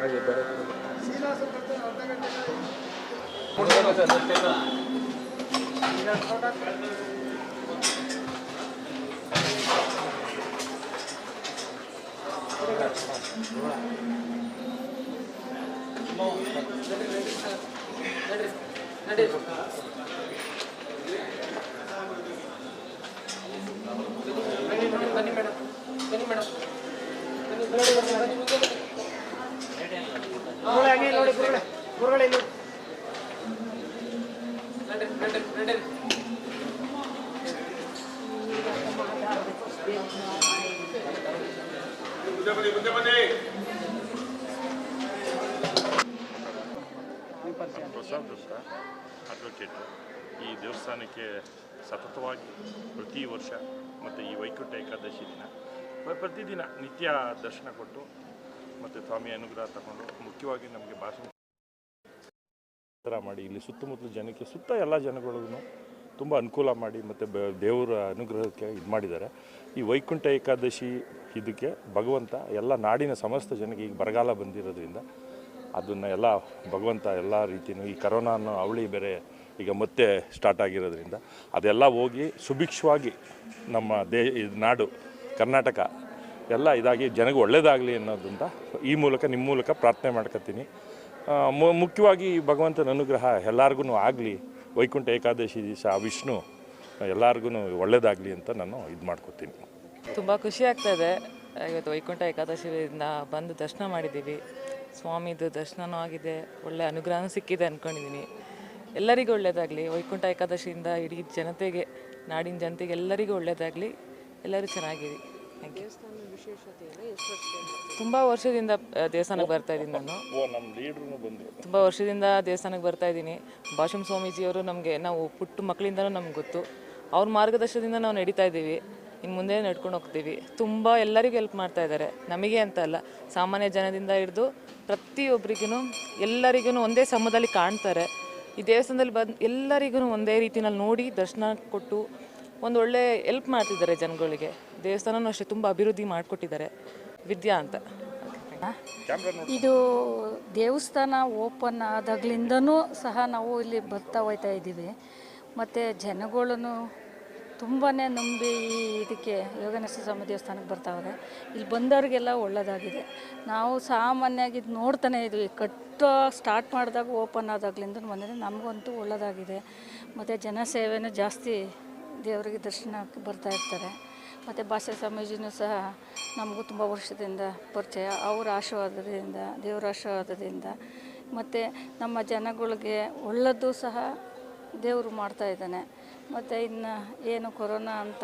ಹಾಗೆ ಬೇರೆ ಪ್ರಸಾದ್ ಈ ದೇವಸ್ಥಾನಕ್ಕೆ ಸತತವಾಗಿ ಪ್ರತಿ ವರ್ಷ ಮತ್ತು ಈ ವೈಕುಂಠ ಏಕಾದಶಿ ದಿನ. ಪ್ರ- ಪ್ರತಿದಿನ ನಿತ್ಯ ದರ್ಶನ ಕೊಟ್ಟು ಮತ್ತು ಸ್ವಾಮಿ ಅನುಗ್ರಹ ತಗೊಂಡು ಮುಖ್ಯವಾಗಿ ನಮಗೆ ಭಾಷಣ ಥರ ಮಾಡಿ, ಇಲ್ಲಿ ಸುತ್ತಮುತ್ತಲ ಜನಕ್ಕೆ, ಸುತ್ತ ಎಲ್ಲ ಜನಗಳಿಗೂ ತುಂಬ ಅನುಕೂಲ ಮಾಡಿ ಮತ್ತು ಬ, ದೇವರ ಅನುಗ್ರಹಕ್ಕೆ ಇದು ಮಾಡಿದ್ದಾರೆ. ಈ ವೈಕುಂಠ ಏಕಾದಶಿ ಇದಕ್ಕೆ ಭಗವಂತ ಎಲ್ಲ ನಾಡಿನ ಸಮಸ್ತ ಜನಕ್ಕೆ ಈಗ ಬರಗಾಲ ಬಂದಿರೋದ್ರಿಂದ ಅದನ್ನು ಎಲ್ಲ ಭಗವಂತ ಎಲ್ಲ ರೀತಿಯೂ ಈ ಕರೋನಾ ಅನ್ನೋ ಅವಳಿ ಬೇರೆ ಈಗ ಮತ್ತೆ ಸ್ಟಾರ್ಟ್ ಆಗಿರೋದ್ರಿಂದ ಅದೆಲ್ಲ ಹೋಗಿ ಸುಭಿಕ್ಷವಾಗಿ ನಮ್ಮ ದೇ ನಾಡು ಕರ್ನಾಟಕ ಎಲ್ಲ ಇದಾಗಿ ಜನಗೆ ಒಳ್ಳೆಯದಾಗಲಿ ಅನ್ನೋದಂತ ಈ ಮೂಲಕ ನಿಮ್ಮ ಮೂಲಕ ಪ್ರಾರ್ಥನೆ ಮಾಡ್ಕೊತೀನಿ. ಮುಖ್ಯವಾಗಿ ಭಗವಂತನ ಅನುಗ್ರಹ ಎಲ್ಲರಿಗೂ ಆಗಲಿ. ವೈಕುಂಠ ಏಕಾದಶಿ ದಿವಸ ಆ ವಿಷ್ಣು ಎಲ್ಲರಿಗೂ ಒಳ್ಳೆಯದಾಗಲಿ ಅಂತ ನಾನು ಇದು ಮಾಡ್ಕೊತೀನಿ. ತುಂಬ ಖುಷಿ ಆಗ್ತಾ ಇದೆ. ಇವತ್ತು ವೈಕುಂಠ ಏಕಾದಶಿಯಿಂದ ಬಂದು ದರ್ಶನ ಮಾಡಿದ್ದೀವಿ. ಸ್ವಾಮಿದು ದರ್ಶನವೂ ಆಗಿದೆ. ಒಳ್ಳೆ ಅನುಗ್ರಹನೂ ಸಿಕ್ಕಿದೆ ಅಂದ್ಕೊಂಡಿದ್ದೀನಿ ಎಲ್ಲರಿಗೂ ಒಳ್ಳೆಯದಾಗಲಿ ವೈಕುಂಠ ಏಕಾದಶಿಯಿಂದ ಇಡೀ ಜನತೆಗೆ, ನಾಡಿನ ಜನತೆಗೆ ಎಲ್ಲರಿಗೂ ಒಳ್ಳೆಯದಾಗಲಿ ಎಲ್ಲರೂ ಚೆನ್ನಾಗಿರಿ. ಥ್ಯಾಂಕ್ ವಿಶೇಷತೆ ತುಂಬ ವರ್ಷದಿಂದ ದೇವಸ್ಥಾನಕ್ಕೆ ಬರ್ತಾ ಇದ್ದೀನಿ ನಾನು. ಓ ನಮ್ಮ ಲೀಡ್ರೂ ಬಂದರು ತುಂಬ ವರ್ಷದಿಂದ ದೇವಸ್ಥಾನಕ್ಕೆ ಬರ್ತಾ ಇದ್ದೀನಿ. ಭಾಷಮ್ ಸ್ವಾಮೀಜಿಯವರು ನಮಗೆ ನಾವು ಪುಟ್ಟ ಮಕ್ಕಳಿಂದನೂ ನಮ್ಗೆ ಗೊತ್ತು. ಅವ್ರ ಮಾರ್ಗದರ್ಶನದಿಂದ ನಾವು ನಡೀತಾ ಇದ್ದೀವಿ. ಇನ್ನು ಮುಂದೆ ನಡ್ಕೊಂಡು ಹೋಗ್ತೀವಿ. ತುಂಬ ಎಲ್ಲರಿಗೂ ಹೆಲ್ಪ್ ಮಾಡ್ತಾ ಇದ್ದಾರೆ. ನಮಗೆ ಅಂತ ಅಲ್ಲ ಸಾಮಾನ್ಯ ಜನದಿಂದ ಹಿಡಿದು ಪ್ರತಿಯೊಬ್ಬರಿಗೂ ಎಲ್ಲರಿಗೂ ಒಂದೇ ಸಮದಲ್ಲಿ ಕಾಣ್ತಾರೆ. ಈ ದೇವಸ್ಥಾನದಲ್ಲಿ ಬಂದು ಎಲ್ಲರಿಗೂ ಒಂದೇ ರೀತಿನಲ್ಲಿ ನೋಡಿ ದರ್ಶನ ಕೊಟ್ಟು ಒಂದು ಒಳ್ಳೆ ಹೆಲ್ಪ್ ಮಾಡ್ತಿದ್ದಾರೆ ಜನಗಳಿಗೆ. ದೇವಸ್ಥಾನನೂ ಅಷ್ಟೇ ತುಂಬ ಅಭಿವೃದ್ಧಿ ಮಾಡಿಕೊಟ್ಟಿದ್ದಾರೆ. ವಿದ್ಯಾ ಅಂತ. ಇದು ದೇವಸ್ಥಾನ ಓಪನ್ ಆದಾಗ್ಲಿಂದನೂ ಸಹ ನಾವು ಇಲ್ಲಿ ಬರ್ತಾ ಹೋಯ್ತಾ ಇದ್ದೀವಿ. ಮತ್ತು ಜನಗಳನ್ನು ತುಂಬಾ ನಂಬಿ ಈ ಇದಕ್ಕೆ ಯೋಗನೇಶ್ವರ ಸ್ವಾಮಿ ದೇವಸ್ಥಾನಕ್ಕೆ ಬರ್ತಾವ್ರೆ ಇಲ್ಲಿ ಬಂದವ್ರಿಗೆಲ್ಲ ಒಳ್ಳೆಯದಾಗಿದೆ ನಾವು ಸಾಮಾನ್ಯವಾಗಿ ಇದು ನೋಡ್ತಾನೆ ಇದ್ವಿ. ಕಟ್ಟೋ ಸ್ಟಾರ್ಟ್ ಮಾಡಿದಾಗ ಓಪನ್ ಆದಾಗ್ಲಿಂದ ಬಂದಿದೆ. ನಮಗಂತೂ ಒಳ್ಳೆಯದಾಗಿದೆ ಮತ್ತು ಜನಸೇವೆನೂ ಜಾಸ್ತಿ ದೇವರಿಗೆ ದರ್ಶನಕ್ಕೆ ಬರ್ತಾ ಇರ್ತಾರೆ. ಮತ್ತು ಭಾಷಾ ಸ್ವಾಮೀಜಿನೂ ಸಹ ನಮಗೂ ತುಂಬ ವರ್ಷದಿಂದ ಪರಿಚಯ. ಅವರ ಆಶೀರ್ವಾದದಿಂದ, ದೇವರ ಆಶೀರ್ವಾದದಿಂದ. ಮತ್ತು ನಮ್ಮ ಜನಗಳಿಗೆ ಒಳ್ಳೆಯದು ಸಹ ದೇವರು ಮಾಡ್ತಾ ಇದ್ದಾನೆ. ಮತ್ತು ಇನ್ನು ಏನು ಕೊರೋನಾ ಅಂತ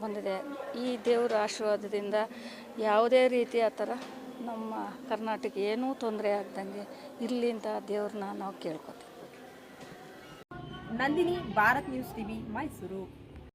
ಬಂದಿದೆ. ಈ ದೇವರ ಆಶೀರ್ವಾದದಿಂದ ಯಾವುದೇ ರೀತಿ ಆ ಥರ ನಮ್ಮ ಕರ್ನಾಟಕ ಏನೂ ತೊಂದರೆ ಆಗ್ದಂಗೆ ಅಂತ ದೇವ್ರನ್ನ ನಾವು ಕೇಳ್ಕೊತೀವಿ. Nandini, Bharat news TV, Mysuru.